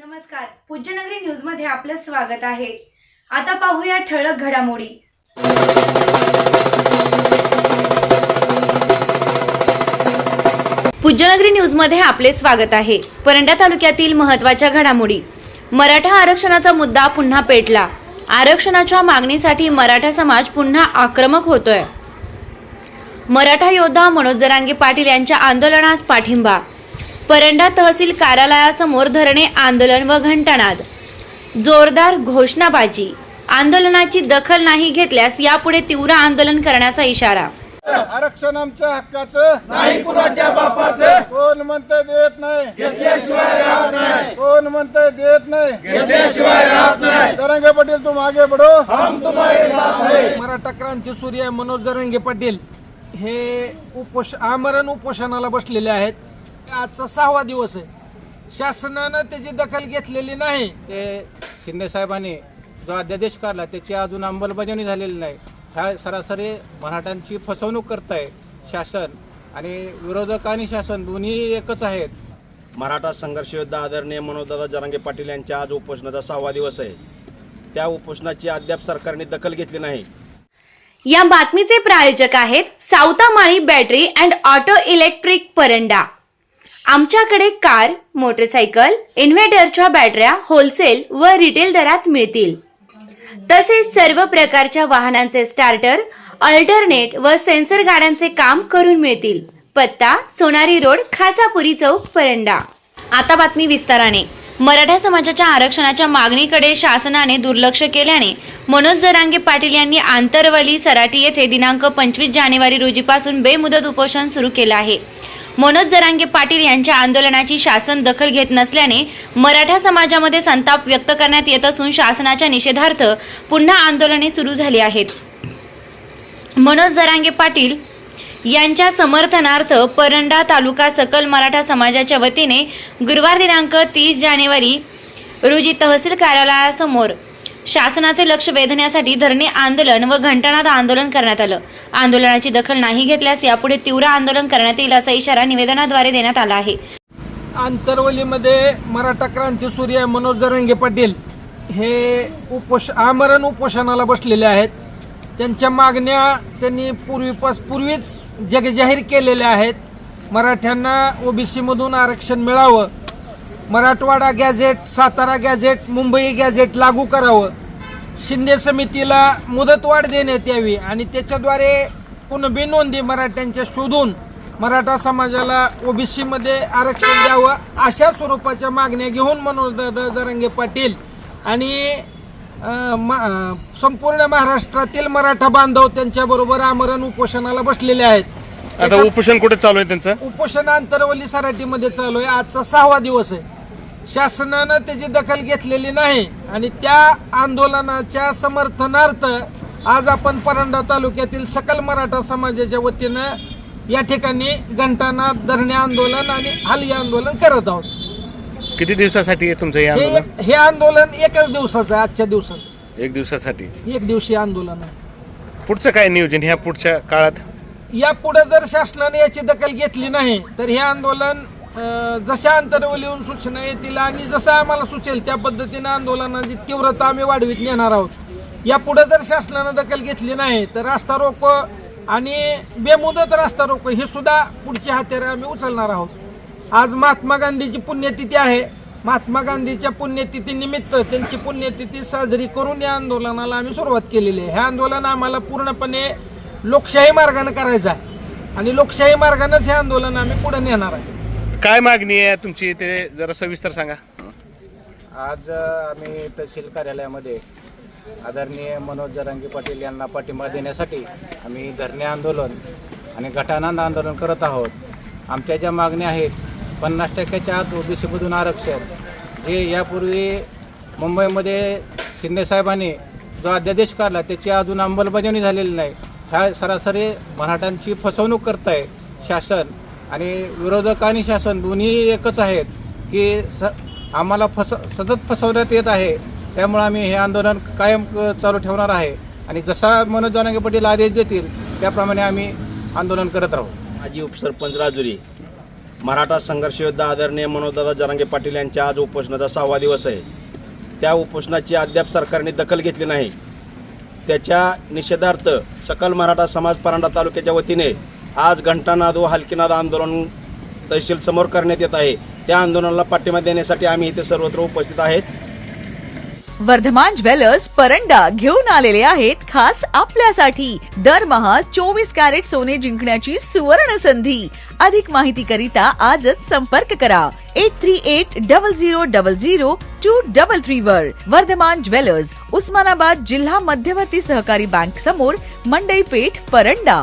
नमस्कार. पूज्यनगरी न्यूजमध्ये आपलं स्वागत आहे. आता पाहूया ठळक घडामोडी. पूज्यनगरी न्यूजमध्ये आपले स्वागत आहे. परंडा तालुक्यातील महत्त्वाच्या घडामोडी. मराठा आरक्षणाचा मुद्दा पुन्हा पेटला. आरक्षणाच्या मागणीसाठी मराठा समाज पुन्हा आक्रमक होतोय. मराठा योद्धा मनोज जरांगे पाटील यांच्या आंदोलनास पाठिंबा. परंडा तहसील कार्यालयासमोर धरणे आंदोलन व घंटानाद. जोरदार घोषणाबाजी. आंदोलनाची दखल नाही घेतल्यास यापुढे तीव्र आंदोलन करण्याचा इशारा. आरक्षण आमच्या हक्काचं. नाही कुणाच्या बापाचं. कोण म्हणतं देत नाही. घेतल्याशिवाय राहत नाही. कोण म्हणतं देत नाही. घेतल्याशिवाय राहत नाही. पाटील हम तुम्हारे साथ है. मराठा क्रांती सूर्य मनोज जरंगे पाटील हे उपोष आमरण उपोषणाला बसलेले आहेत. आजचा सहावा दिवस आहे. शासनानं त्याची दखल घेतलेली नाही. ते शिंदे साहेबांनी जो अध्यादेश काढला त्याची अजून अंमलबजावणी झालेली नाही. ह्या सरासरी मराठ्यांची फसवणूक करताय शासन आणि विरोधक आणि शासन दोन्ही एकच आहेत. मराठा संघर्ष योद्धा आदरणीय मनोजदादा जरांगे पाटील यांच्या आज उपोषणाचा सहावा दिवस आहे. त्या उपोषणाची अद्याप सरकारने दखल घेतली नाही. या बातमीचे प्रायोजक आहेत Savatamali battery and auto electric Paranda. आमच्याकडे कार मोटरसायकल इन्व्हर्टरच्या बॅटऱ्या होलसेल व रिटेल दरात मिळतील. तसेच सर्व प्रकारच्या वाहनांचे स्टार्टर अल्टरनेट व सेन्सर गाड्यांचे काम करून मिळतील. पत्ता सोनारी रोड खासापुरी चौक परंडा आता बातमी विस्ताराने. मराठा समाजाच्या आरक्षणाच्या मागणीकडे शासनाने दुर्लक्ष केल्याने मनोज जरांगे पाटील यांनी आंतरवली सराटी येथे दिनांक पंचवीस जानेवारी रोजीपासून बेमुदत उपोषण सुरू केलं आहे. मनोज जरांगे पाटील यांच्या आंदोलनाची शासन दखल घेत नसल्याने मराठा समाजामध्ये संताप व्यक्त करण्यात येत असून शासनाच्या निषेधार्थ पुन्हा आंदोलने सुरू झाली आहेत. मनोज जरांगे पाटील यांच्या समर्थनार्थ परंडा तालुका सकल मराठा समाजाच्या वतीने गुरुवार दिनांक तीस जानेवारी रोजी तहसील कार्यालयासमोर शासनाचे लक्ष वेधण्यासाठी धरणे आंदोलन व घंटानाद आंदोलन करण्यात आलं. आंदोलनाची दखल नाही घेतल्यास यापुढे तीव्र आंदोलन करण्यात येईल असा इशारा निवेदनाद्वारे देण्यात आला आहे. आंतरवलीमध्ये मराठा क्रांती सूर्य मनोज जरंगे पाटील. हे उपोष आमरण उपोषणाला बसलेले आहेत. त्यांच्या मागण्या त्यांनी पूर्वीपास पूर्वीच जग जाहीर केलेल्या आहेत. मराठ्यांना ओबीसीमधून आरक्षण मिळावं Marathwada gazette Satara gazette Mumbai gazette लागू करावं. शिंदे समितीला मुदतवाढ देण्यात यावी आणि त्याच्याद्वारे कुणबी नोंदी मराठ्यांच्या शोधून मराठा समाजाला ओबीसीमध्ये आरक्षण द्यावं अशा स्वरूपाच्या मागण्या घेऊन मनोज दादा जरांगे पाटील आणि म- संपूर्ण महाराष्ट्रातील मराठा बांधव त्यांच्याबरोबर आमरण उपोषणाला बसलेले आहेत. आता उपोषण कुठे चालू आहे त्यांचं? उपोषण आंतरवली सराटीमध्ये चालू आहे. आजचा सहावा दिवस आहे. शासनानं त्याची दखल घेतलेली नाही आणि त्या आंदोलनाच्या समर्थनार्थ आज आपण परंडा तालुक्यातील सकल मराठा समाजाच्या वतीनं या ठिकाणी घंटानाथ धरणे आंदोलन आणि हलगी आंदोलन करत आहोत. किती दिवसासाठी आहे तुमचं हे आंदोलन? हे आंदोलन एकच दिवसाचं आहे आजच्या दिवसात एक दिवसासाठी. एक दिवशी आंदोलन आहे. पुढचं काय नियोजन ह्या पुढच्या काळात? यापुढे जर शासनाने याची दखल घेतली नाही तर हे आंदोलन जशा अंतरवलीहून सूचना येतील आणि जसं आम्हाला सुचेल त्या पद्धतीनं आंदोलनाची तीव्रता आम्ही वाढवीत नेणार आहोत. यापुढे जर शासनानं दखल घेतली नाही तर रास्ता रोको आणि बेमुदत रास्ता रोको हे सुद्धा पुढची हत्यारे आम्ही उचलणार आहोत. आज महात्मा गांधीची पुण्यतिथी आहे. महात्मा गांधीच्या पुण्यतिथी निमित्त त्यांची पुण्यतिथी साजरी करून या आंदोलनाला आम्ही सुरुवात केलेली आहे. हे आंदोलन आम्हाला पूर्णपणे लोकशाही मार्गाने करायचं आहे. आणि लोकशाही मार्गानेच हे आंदोलन आम्ही पुढे नेणार आहे. काय मागणी आहे तुमची? ते जरा सविस्तर सांगा. आज आम्ही तहसील कार्यालयामध्ये आदरणीय मनोज जरांगी पाटील यांना पाठिंबा देण्यासाठी आम्ही धरणे आंदोलन आणि घटानंद आंदोलन करत आहोत. आमच्या ज्या मागण्या आहेत पन्नास टक्क्याच्या आत ओबीसीमधून आरक्षण जे यापूर्वी मुंबईमध्ये शिंदेसाहेबांनी जो अध्यादेश काढला त्याची अजून अंमलबजावणी झालेली नाही. ह्या सरासरी मराठ्यांची फसवणूक करत आहे शासन. आणि विरोधक आणि शासन दोन्ही एकच आहेत की स आम्हाला फस सतत फसवण्यात येत आहे. त्यामुळे आम्ही हे आंदोलन कायम चालू ठेवणार आहे. आणि जसा मनोज जनांगे पाटील आदेश देतील त्याप्रमाणे आम्ही आंदोलन करत राहू. माजी उपसरपंच राजुरी मराठा संघर्ष योद्धा आदरणीय मनोजदादा जरांगे पाटील यांच्या आज उपोषणाचा सहावा दिवस आहे. त्या उपोषणाची अद्याप सरकारने दखल घेतली नाही. त्याच्या निषेधार्थ सकल मराठा समाज परांडा तालुक्याच्या वतीने आज घंटानाद व हलकीनाद आंदोलन तहसील समोर करण्यात येत आहे. त्या आंदोलनाला पाठिंबा देण्यासाठी आम्ही इथे सर्वत्र उपस्थित आहेत. वर्धमान ज्वेलर्स परंडा घेऊन आलेले आहेत खास आपल्यासाठी. दरमहा चोवीस कॅरेट सोने जिंकण्याची सुवर्ण संधी अधिक माहिती करिता आजच संपर्क करा. Eight three eight double zero double zero two double three वर. वर्धमान ज्वेलर्स उस्मानाबाद जिल्हा मध्यवर्ती सहकारी बँक समोर मंडई पेठ परंडा.